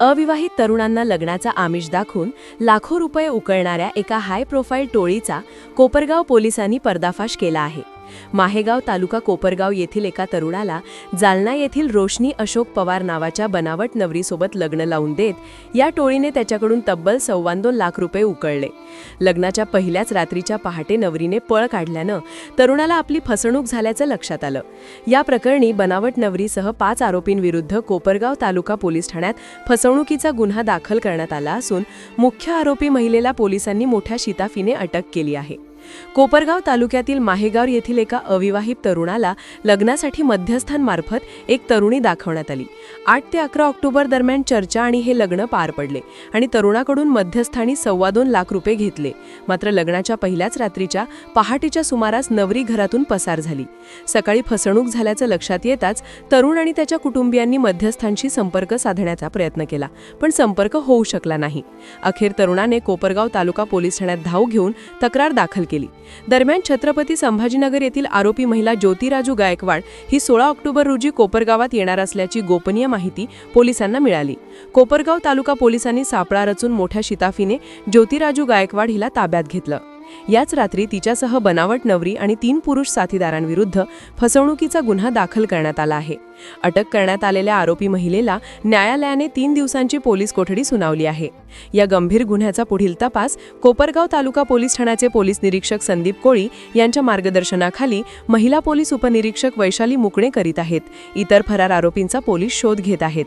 अविवाहित तरुणांना लग्नाचा आमिष दाखवून लाखो रुपये उकळणाऱ्या एका हाय प्रोफाईल टोळीचा कोपरगाव पोलिसांनी पर्दाफाश केला आहे. माहेगाव तालुका कोपरगाव येथील एका तरुणाला जालना येथील रोशनी अशोक पवार नावाच्या बनावट नवरीसोबत लग्न लावून देत या टोळीने त्याच्याकडून तब्बल सव्वा दोन लाख रुपये उकळले. लग्नाच्या पहिल्याच रात्रीच्या पहाटे नवरीने पळ काढल्यानं तरुणाला आपली फसवणूक झाल्याचं लक्षात आलं. या प्रकरणी बनावट नवरीसह पाच आरोपींविरुद्ध कोपरगाव तालुका पोलीस ठाण्यात फसवणुकीचा गुन्हा दाखल करण्यात आला असून मुख्य आरोपी महिलेला पोलिसांनी मोठ्या शिताफीने अटक केली आहे. कोपरगाव तालुक्यातील माहेगाव येथील एका अविवाहित तरुणाला लग्नासाठी मध्यस्थांमार्फत एक तरुणी दाखवण्यात आली. आठ ते अकरा ऑक्टोबर दरम्यान चर्चा आणि हे लग्न पार पडले आणि तरुणाकडून मध्यस्थांनी सव्वा दोन लाख रुपये घेतले. मात्र लग्नाच्या पहिल्याच रात्रीच्या पहाटेच्या सुमारास नवरी घरातून पसार झाली. सकाळी फसवणूक झाल्याचं लक्षात येताच तरुण आणि त्याच्या कुटुंबियांनी मध्यस्थांशी संपर्क साधण्याचा प्रयत्न केला पण संपर्क होऊ शकला नाही. अखेर तरुणाने कोपरगाव तालुका पोलीस ठाण्यात धाव घेऊन तक्रार दाखल केली. दरम्यान छत्रपती संभाजीनगर येथील आरोपी महिला ज्योतिराजू गायकवाड ही सोळा ऑक्टोबर रोजी कोपरगावात येणार असल्याची गोपनीय माहिती पोलिसांना मिळाली. कोपरगाव तालुका पोलिसांनी सापळा रचून मोठ्या शिताफीने ज्योतिराजू गायकवाड हिला ताब्यात घेतलं. याच रात्री तिच्यासह बनावट नवरी आणि तीन पुरुष साथीदारांविरुद्ध फसवणुकीचा गुन्हा दाखल करण्यात आला आहे. अटक करण्यात आलेल्या आरोपी महिलेला न्यायालयाने तीन दिवसांची पोलीस कोठडी सुनावली आहे. या गंभीर गुन्ह्याचा पुढील तपास कोपरगाव तालुका पोलीस ठाण्याचे पोलीस निरीक्षक संदीप कोळी यांच्या मार्गदर्शनाखाली महिला पोलीस उपनिरीक्षक वैशाली मुकणे करीत आहेत. इतर फरार आरोपींचा पोलीस शोध घेत आहेत.